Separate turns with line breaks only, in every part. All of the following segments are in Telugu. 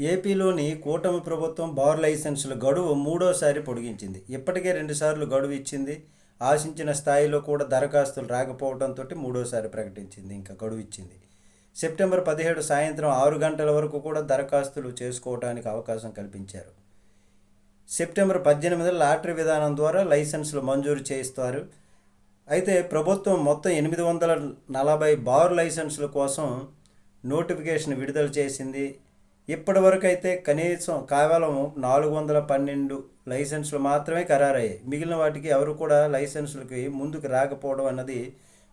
ఏపీలోని కూటమి ప్రభుత్వం బార్ లైసెన్సుల గడువు మూడోసారి పొడిగించింది. ఇప్పటికే రెండుసార్లు గడువు ఇచ్చింది. ఆశించిన స్థాయిలో కూడా దరఖాస్తులు రాకపోవడంతో మూడోసారి ప్రకటించింది. ఇంకా గడువు ఇచ్చింది. సెప్టెంబర్ పదిహేడు సాయంత్రం ఆరు గంటల వరకు కూడా దరఖాస్తులు చేసుకోవడానికి అవకాశం కల్పించారు. సెప్టెంబర్ పద్దెనిమిది లాటరీ విధానం ద్వారా లైసెన్సులు మంజూరు చేయిస్తారు. అయితే ప్రభుత్వం మొత్తం ఎనిమిది వందల నలభై బార్ లైసెన్సుల కోసం నోటిఫికేషన్ విడుదల చేసింది. ఇప్పటి వరకు అయితే కనీసం కేవలం నాలుగు వందల పన్నెండు లైసెన్సులు మాత్రమే ఖరారయ్యాయి. మిగిలిన వాటికి ఎవరు కూడా లైసెన్సులకి ముందుకు రాకపోవడం అన్నది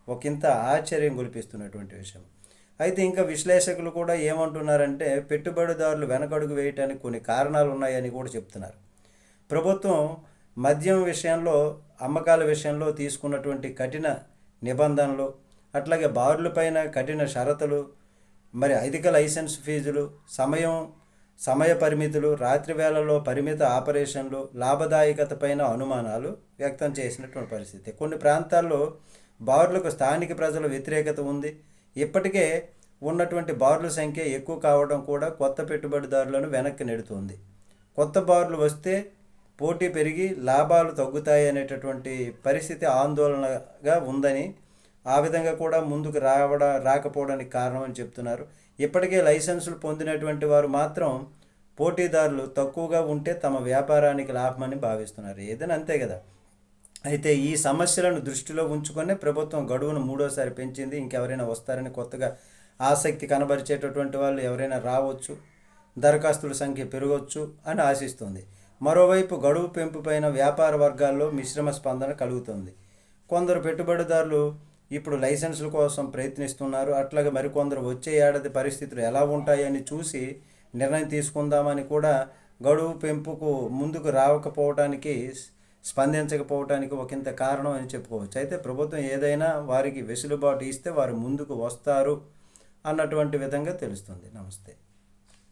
ఒకంత ఆశ్చర్యం గొలిపిస్తున్నటువంటి విషయం. అయితే ఇంకా విశ్లేషకులు కూడా ఏమంటున్నారంటే పెట్టుబడిదారులు వెనకడుగు వేయటానికి కొన్ని కారణాలు ఉన్నాయని కూడా చెప్తున్నారు. ప్రభుత్వం మద్యం విషయంలో అమ్మకాల విషయంలో తీసుకున్నటువంటి కఠిన నిబంధనలు అట్లాగే బార్లపైన కఠిన షరతులు మరి అధిక లైసెన్స్ ఫీజులు సమయం సమయ పరిమితులు రాత్రి వేళల్లో పరిమిత ఆపరేషన్లు లాభదాయకత పైన అనుమానాలు వ్యక్తం చేసినటువంటి పరిస్థితి. కొన్ని ప్రాంతాల్లో బార్లకు స్థానిక ప్రజల వ్యతిరేకత ఉంది. ఇప్పటికే ఉన్నటువంటి బార్ల సంఖ్య ఎక్కువ కావడం కూడా కొత్త పెట్టుబడిదారులను వెనక్కి నెడుతుంది. కొత్త బార్లు వస్తే పోటీ పెరిగి లాభాలు తగ్గుతాయి అనేటటువంటి పరిస్థితి ఆందోళనగా ఉందని ఆ విధంగా కూడా ముందుకు రావడం రాకపోవడానికి కారణం అని చెప్తున్నారు. ఇప్పటికే లైసెన్సులు పొందినటువంటి వారు మాత్రం పోటీదారులు తక్కువగా ఉంటే తమ వ్యాపారానికి లాభమని భావిస్తున్నారు. ఏదైనా అంతే కదా. అయితే ఈ సమస్యలను దృష్టిలో ఉంచుకొని ప్రభుత్వం గడువును మూడోసారి పెంచింది. ఇంకెవరైనా వస్తారని కొత్తగా ఆసక్తి కనబరిచేటటువంటి వాళ్ళు ఎవరైనా రావచ్చు దరఖాస్తుల సంఖ్య పెరగవచ్చు అని ఆశిస్తుంది. మరోవైపు గడువు పెంపుపైన వ్యాపార వర్గాల్లో మిశ్రమ స్పందన కలుగుతుంది. కొందరు పెట్టుబడిదారులు ఇప్పుడు లైసెన్సుల కోసం ప్రయత్నిస్తున్నారు. అట్లాగే మరికొందరు వచ్చే ఏడాది పరిస్థితులు ఎలా ఉంటాయని చూసి నిర్ణయం తీసుకుందామని కూడా గడువు పెంపుకు ముందుకు రావకపోవటానికి స్పందించకపోవటానికి ఒకంత కారణం అని చెప్పుకోవచ్చు. అయితే ప్రభుత్వం ఏదైనా వారికి వెసులుబాటు ఇస్తే వారు ముందుకు వస్తారు అన్నటువంటి విధంగా తెలుస్తుంది. నమస్తే.